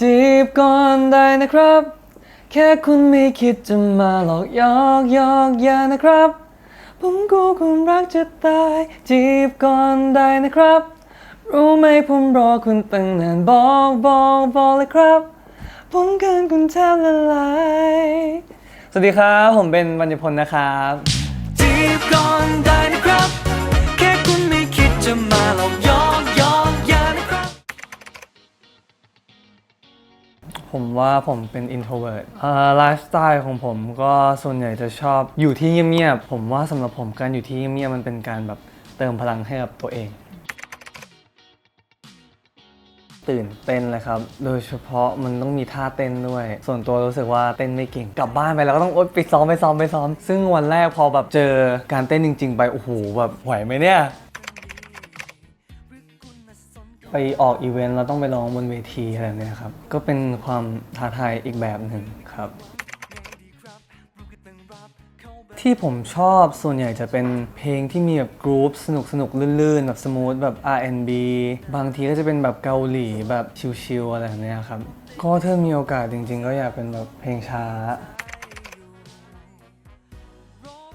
จีบก่อนได้นะครับ แค่คุณไม่คิดจะมาหลอกหยอกหยอกอย่านะครับ ผมกูคุณรักจะตาย จีบก่อนได้นะครับ รู้ไหมผมรอคุณตั้งนานบอกบอกบอกเลยครับ ผมเกินคุณแทบละลายสวัสดีครับ ผมเป็นบรรยพลนะครับ จีบก่อนได้นะครับ ผมว่าผมเป็น introvert ไลฟ์สไตล์ของผมก็ส่วนใหญ่จะชอบอยู่ที่เงียบๆ ผมว่าสำหรับผมการอยู่ที่เงียบๆมันเป็นการแบบเติมพลังให้กับตัวเอง ตื่นเต้นเลยครับ โดยเฉพาะมันต้องมีท่าเต้นด้วย ส่วนตัวรู้สึกว่าเต้นไม่เก่ง กลับบ้านไปแล้วก็ต้องโอ๊ยไปซ้อมไปซ้อมไปซ้อม ซึ่งวันแรกพอแบบเจอการเต้นจริง ๆ ไป โอ้โหแบบไหวไหมเนี่ย ไปออกอีเวนต์เราต้องไปร้องบนเวทีอะไรแบบเนี้ยครับ ก็เป็นความท้าทายอีกแบบหนึ่งครับ ที่ผมชอบส่วนใหญ่จะเป็นเพลงที่มีแบบกรุ๊ปสนุกสนุกลื่นๆ แบบสมูทแบบ R&B บางทีก็จะเป็นแบบเกาหลีแบบชิลๆอะไรแบบเนี้ยครับ ก็ถ้ามีโอกาสจริง ๆ ก็อยากเป็นแบบเพลงช้า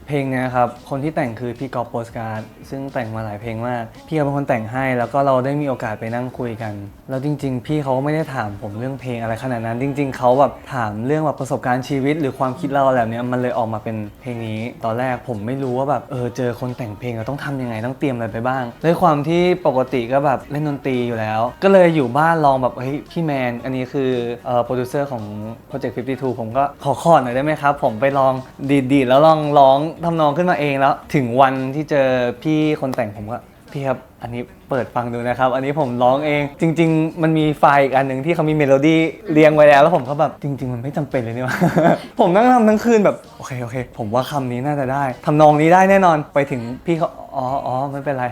เพลงเนี้ยครับ คนที่แต่งคือพี่กอล์ฟโปสการ์ดซึ่งแต่งมาหลายเพลงมาก พี่เขาเป็นคนแต่งให้ แล้วก็เราได้มีโอกาสไปนั่งคุยกัน แล้วจริง ๆ พี่เขาไม่ได้ถามผมเรื่องเพลงอะไรขนาดนั้น จริง ๆ เขาแบบถามเรื่องแบบประสบการณ์ชีวิต หรือความคิดเราแบบเนี้ยมันเลยออกมาเป็นเพลงนี้ ตอนแรกผมไม่รู้ว่าแบบเออเจอคนแต่งเพลงเราต้องทำยังไงต้องเตรียมอะไรไปบ้าง ด้วยความที่ปกติก็แบบเล่นดนตรีอยู่แล้ว ก็เลยอยู่บ้านลองแบบเฮ้ยพี่แมน อันนี้คือเอ่อโปรดิวเซอร์ของ Project 52 ผมก็ขอขอหน่อยได้ไหมครับ ผมไปลองดีดๆแล้วลองร้องทำนองขึ้นมาเองแล้ว ถึงวันที่เจอพี่คนแต่งผมก็พี่ครับ อันนี้เปิดฟังดูนะครับ อันนี้ผมร้องเอง จริง ๆ มันมีไฟล์อีกอันหนึ่งที่เขามีเมโลดี้เรียงไว้แล้ว แล้วผมก็แบบจริง ๆ มันไม่จำเป็นเลยนี่หว่า ผมนั่งทำทั้งคืนแบบ โอเคโอเค ผมว่าคำนี้น่าจะได้ทำนองนี้ได้แน่นอน ไปถึงพี่เขา อ๋ออ๋อไม่เป็นไร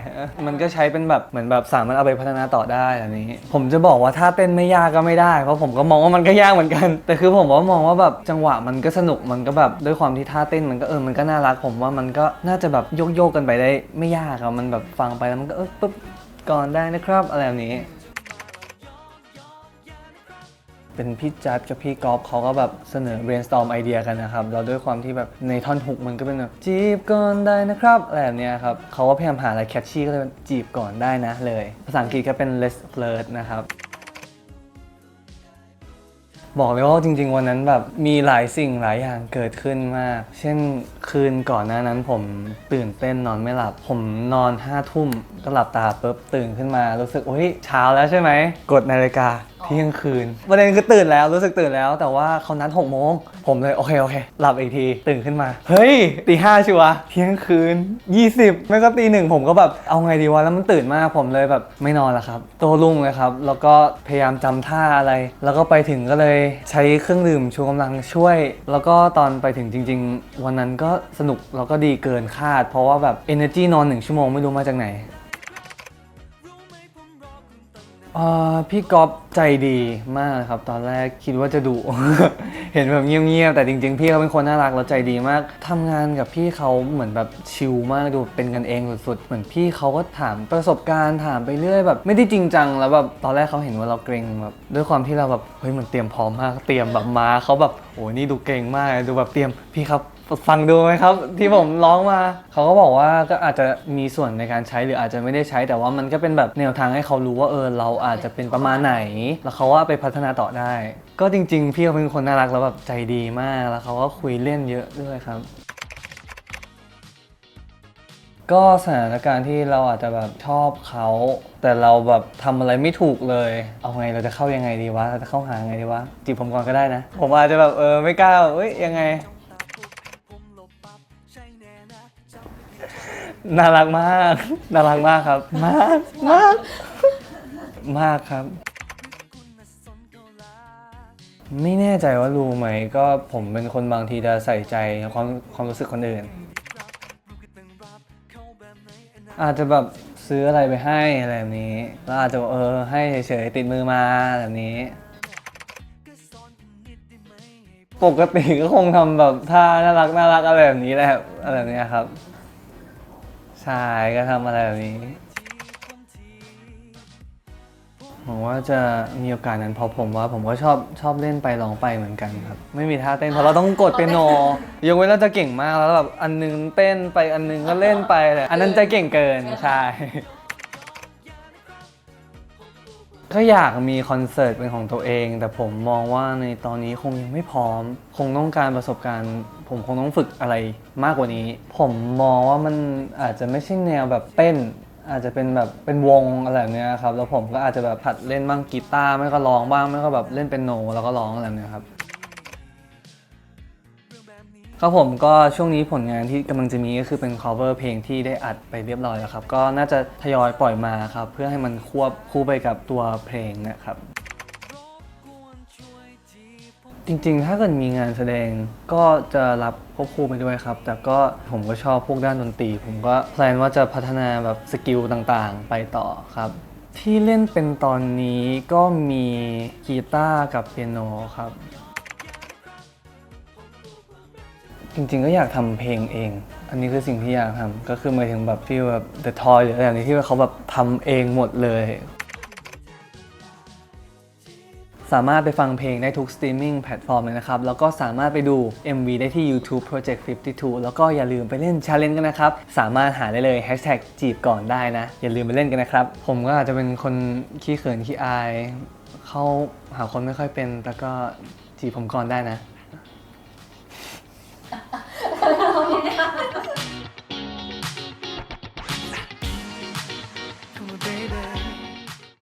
มันก็ใช้เป็นแบบเหมือนแบบสามารถเอาไปพัฒนาต่อได้อันนี้ ผมจะบอกว่าถ้าเต้นไม่ยากก็ไม่ได้ เพราะผมก็มองว่ามันก็ยากเหมือนกัน แต่คือผมว่ามองว่าแบบจังหวะมันก็สนุก มันก็แบบด้วยความที่ท่าเต้นมันก็เออ มันก็น่ารัก ผมว่ามันก็น่าจะแบบโยกโยกกันไปได้ไม่ยากอะมันแบบฟังไปแล้วมันก็เออปุ๊บก่อนได้นะครับอะไรแบบนี้ เป็นพี่จัดกับพี่กอล์ฟเขาก็แบบเสนอ brainstorm ไอเดียกันนะครับแล้วด้วยความที่แบบในท่อนฮุกมันก็เป็นแบบจีบก่อนได้นะครับอะไรแบบเนี้ยครับเขาก็พยายามหาอะไรแคชชี่ก็เลยเป็นจีบก่อนได้นะเลย ภาษาอังกฤษก็เป็น let's flirt นะครับบอกเลยว่าจริง ๆ วันนั้นแบบมีหลายสิ่งหลายอย่างเกิดขึ้นมาก เช่นคืนก่อนหน้านั้นผมตื่นเต้นนอนไม่หลับ ผมนอนห้าทุ่มก็หลับตาปุ๊บตื่นขึ้นมา รู้สึกโอ้ยเช้าแล้วใช่ไหม กดนาฬิกา เที่ยงคืนประเด็นคือตื่นแล้วรู้สึกตื่นแล้ว แต่ว่าเขานัดหกโมงผมเลยโอเคโอเคหลับอีกทีตื่นขึ้นมา เฮ้ยตีห้าชัวร์เที่ยงคืน 20 ไม่ก็ตีหนึ่งผมก็แบบเอาไงดีวะแล้วมันตื่นมากผมเลยแบบไม่นอนละครับโตรุ่งเลยครับ แล้วก็พยายามจำท่าอะไร แล้วก็ไปถึงก็เลยใช้เครื่องดื่มชูกำลังช่วย แล้วก็ตอนไปถึงจริง ๆ วันนั้นก็สนุกแล้วก็ดีเกินคาด เพราะว่าแบบ energy นอนหนึ่งชั่วโมงไม่รู้มาจากไหน เอ่อพี่ก๊อฟใจดีมากครับ ตอนแรกคิดว่าจะดุ เห็นแบบเงียบๆแต่จริง ๆ พี่เขาเป็นคนน่ารักแล้วใจดีมากทำงานกับพี่เขาเหมือนแบบชิลมากดูเป็นกันเองสุดๆเหมือนพี่เขาก็ถามประสบการณ์ถามไปเรื่อยแบบ ไม่ได้จริงจังแล้วแบบตอนแรกเขาเห็นว่าเราเกรงแบบด้วยความที่เราแบบเฮ้ยเหมือนเตรียมพร้อมมากเตรียมแบบมาเขาแบบโอ้นี่ดูเก่งมากดูแบบเตรียมพี่ครับ ฟังดูไหมครับ ที่ผมร้องมา เขาก็บอกว่าก็อาจจะมีส่วนในการใช้หรืออาจจะไม่ได้ใช้ แต่ว่ามันก็เป็นแบบแนวทางให้เขารู้ว่าเออเราอาจจะเป็นประมาณไหน แล้วเขาว่าไปพัฒนาต่อได้ ก็จริง ๆ พี่เขาเป็นคนน่ารักแล้วแบบใจดีมากแล้วเขาก็คุยเล่นเยอะด้วยครับ ก็สถานการณ์ที่เราอาจจะแบบชอบเขาแต่เราแบบทำอะไรไม่ถูกเลย เอาไงเราจะเข้ายังไงดีวะเราจะเข้าหาไงดีวะจีบผมก่อนก็ได้นะ ผมอาจจะแบบเออไม่กล้าเอ้ยยังไง น่ารักมาก น่ารักมากครับ มาก มาก มากครับ ไม่แน่ใจว่ารู้ไหม ก็ผมเป็นคนบางทีจะใส่ใจความความรู้สึกคนอื่น อาจจะแบบซื้ออะไรไปให้อะไรแบบนี้ แล้วอาจจะบอกเออให้เฉยๆติดมือมาแบบนี้ ปกติก็คงทำแบบท่าน่ารักน่ารักอะไรแบบนี้แหละอะไรแบบนี้ครับ ใช่ก็ทำอะไรแบบนี้ผมว่าจะมีโอกาสนั้นเพราะผมว่าผมก็ชอบชอบเล่นไปร้องไปเหมือนกันครับ ไม่มีท่าเต้นเพราะเราต้องกดเปียโนยกเว้นเราจะเก่งมากแล้วแบบอันนึงเต้นไปอันนึงก็เล่นไปเลยอันนั้นจะเก่งเกินใช่ก็อยากมีคอนเสิร์ตเป็นของตัวเอง แต่ผมมองว่าในตอนนี้คงยังไม่พร้อม คงต้องการประสบการณ์ ผมคงต้องฝึกอะไรมากกว่านี้ ผมมองว่ามันอาจจะไม่ใช่แนวแบบเต้น อาจจะเป็นแบบเป็นวงอะไรแบบเนี้ยครับ แล้วผมก็อาจจะแบบผัดเล่นบ้างกีตาร์ไม่ก็ร้องบ้างไม่ก็แบบเล่นเป็นโนแล้วก็ร้องอะไรแบบเนี้ยครับครับผมก็ช่วงนี้ผลงานที่กำลังจะมีก็คือเป็น cover เพลงที่ได้อัดไปเรียบร้อยแล้วครับ ก็น่าจะทยอยปล่อยมาครับ เพื่อให้มันควบคู่ไปกับตัวเพลงนะครับ จริงๆ ถ้าเกิดมีงานแสดงก็จะรับควบคู่ไปด้วยครับ แต่ก็ผมก็ชอบพวกด้านดนตรี ผมก็แพลนว่าจะพัฒนาแบบสกิลต่างๆ ไปต่อครับ ที่เล่นเป็นตอนนี้ก็มีกีตาร์กับเปียโนครับ จริงๆ ก็อยากทำเพลงเอง อันนี้คือสิ่งที่อยากทำก็คือหมายถึงแบบฟีลแบบ The Toy หรืออะไรอย่างนี้ที่เขาแบบทำเองหมดเลย สามารถไปฟังเพลงได้ทุกสตรีมมิ่งแพลตฟอร์มเลยนะครับ แล้วก็สามารถไปดู MV ได้ที่ YouTube Project 52 แล้วก็อย่าลืมไปเล่น Challenge กันนะครับ สามารถหาได้เลย Hashtag จีบก่อนได้นะ อย่าลืมไปเล่นกันนะครับ ผมก็อาจจะเป็นคนขี้เขินขี้อาย เข้าหาคนไม่ค่อยเป็นแต่ก็จีบผมก่อนได้นะ